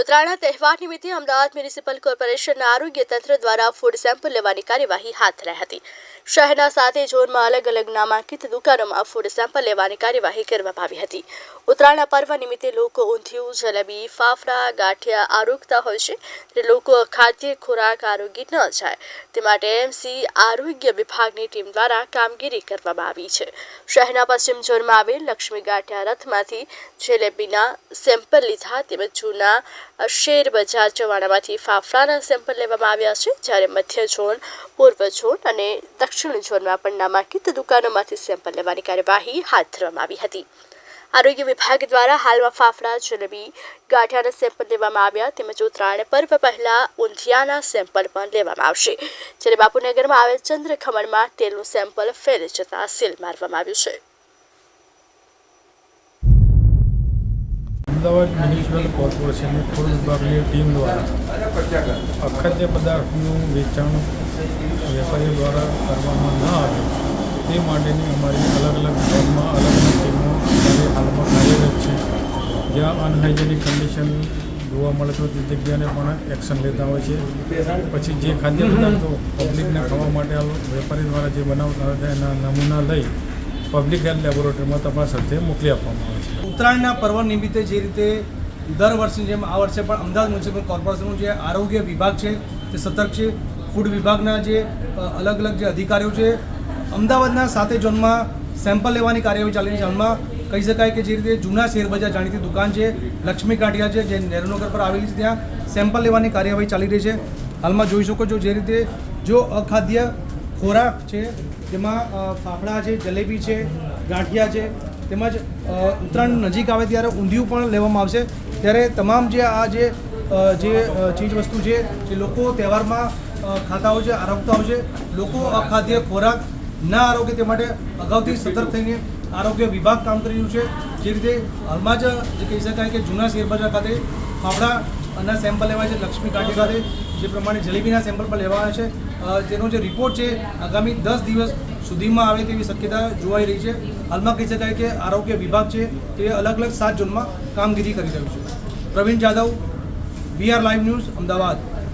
ઉત્તરાયણના તહેવાર નિમિત્તે અમદાવાદ મ્યુનિસિપલ કોર્પોરેશનના આરોગ્ય તંત્ર દ્વારા ફૂડ સેમ્પલ લેવાની કાર્યવાહી હાથ ધરાઈ હતી. શહેરના સાતે ઝોનમાં અલગ અલગ નામાંકિત દુકાનોમાં ફૂડ સેમ્પલ લેવાની કાર્યવાહી કરવામાં આવી હતી. ઉત્તરાયણના પર્વ નિમિત્તે લોકો ઊંધિયું, જલેબી, ફાફડા, ગાંઠિયા આરોગતા હોય છે તે લોકો ખાદ્ય ખોરાક આરોગી ન જાય. તે માટે એમસી આરોગ્ય વિભાગની ટીમ દ્વારા કામગીરી કરવામાં આવી છે. શહેરના પશ્ચિમ ઝોનમાં આવેલ લક્ષ્મી ગાંઠિયા રથમાંથી જલેબીના સેમ્પલ લીધા તેમજ જૂના શેર બજાર ચવાણામાંથી ફાફડાના સેમ્પલ લેવામાં આવ્યા છે. જ્યારે મધ્ય ઝોન, પૂર્વ ઝોન અને દક્ષિણ ઝોનમાં પણ નામાંકિત દુકાનોમાંથી સેમ્પલ લેવાની કાર્યવાહી હાથ ધરવામાં આવી હતી. આરોગ્ય વિભાગ દ્વારા હાલમાં ફાફડા, જલેબી, ગાંઠિયાના સેમ્પલ લેવામાં આવ્યા તેમજ ઉત્તરાયણ પર્વ પહેલા ઊંધિયાના સેમ્પલ પણ લેવામાં આવશે. જ્યારે બાપુનગરમાં આવેલ ચંદ્રખમણમાં તેલનું સેમ્પલ ફેલ જતા સીલ મારવામાં આવ્યું છે. અમદાવાદ મ્યુનિસિપલ કોર્પોરેશનની ફૂડ વિભાગની ટીમ દ્વારા અખાદ્ય પદાર્થનું વેચાણ વેપારીઓ દ્વારા કરવામાં ન આવે તે માટેની અમારી અલગ અલગ વિભાગમાં અલગ અલગ ટીમો અત્યારે હાલમાં કાર્યરત છે. જ્યાં અનહાઇજેનિક કન્ડિશન જોવા મળે તો તે જગ્યાને પણ એક્શન લેતા હોય છે. પછી જે ખાદ્ય પદાર્થો પબ્લિકને ખાવા માટે વેપારી દ્વારા જે બનાવતા હોય એના નમૂના લઈ પબ્લિક હેલ્થ લેબોરેટરીમાં તપાસ અર્થે મોકલી આપવામાં આવે છે. ઉત્તરાયણના પર્વ નિમિત્તે જે રીતે દર વર્ષની જેમ આ વર્ષે પણ અમદાવાદ મ્યુનિસિપલ કોર્પોરેશનનું જે આરોગ્ય વિભાગ છે, તે સતર્ક છે. ફૂડ વિભાગના જે અલગ અલગ જે અધિકારીઓ છે, અમદાવાદના સાતે ઝોનમાં સેમ્પલ લેવાની કાર્યવાહી ચાલી રહી છે. હાલમાં કહી શકાય કે જે રીતે જૂના શેરબજાર જાણીતી દુકાન છે, લક્ષ્મી કાંઠિયા છે, જે નહેરુનગર પર આવેલી છે, ત્યાં સેમ્પલ લેવાની કાર્યવાહી ચાલી રહી છે. હાલમાં જોઈ શકો છો જે રીતે જો અખાદ્ય ખોરાક છે, તેમાં ફાફડા છે, જલેબી છે, ગાંઠિયા છે તેમજ ઉત્તરાયણ નજીક આવે ત્યારે ઊંધિયું પણ લેવામાં આવશે. ત્યારે તમામ જે આ જે જે ચીજ વસ્તુ છે, જે લોકો તહેવારમાં ખાતા હોય છે, આરોગતા હોય છે, લોકો અખાદ્ય ખોરાક ના આરોગ્ય તે માટે અગાઉથી સતર્ક થઈને આરોગ્ય વિભાગ કામ કરી રહ્યું છે. જે રીતે હાલમાં જ કહી શકાય કે જૂના શેરબજાર ખાતે ફાફડા ના સેમ્પલ લેવાય છે લક્ષ્મી કાંઠી સાથે, જે પ્રમાણે જલેબીના સેમ્પલ પણ લેવાના છે. તેનો જે રિપોર્ટ છે, આગામી દસ દિવસ સુધીમાં આવે તેવી શક્યતા જોવાઈ રહી છે. હાલમાં કહી શકાય કે આરોગ્ય વિભાગ છે તે અલગ અલગ સાત ઝોનમાં કામગીરી કરી રહ્યું છે. Pravin Jadav VR live news Ahmedabad.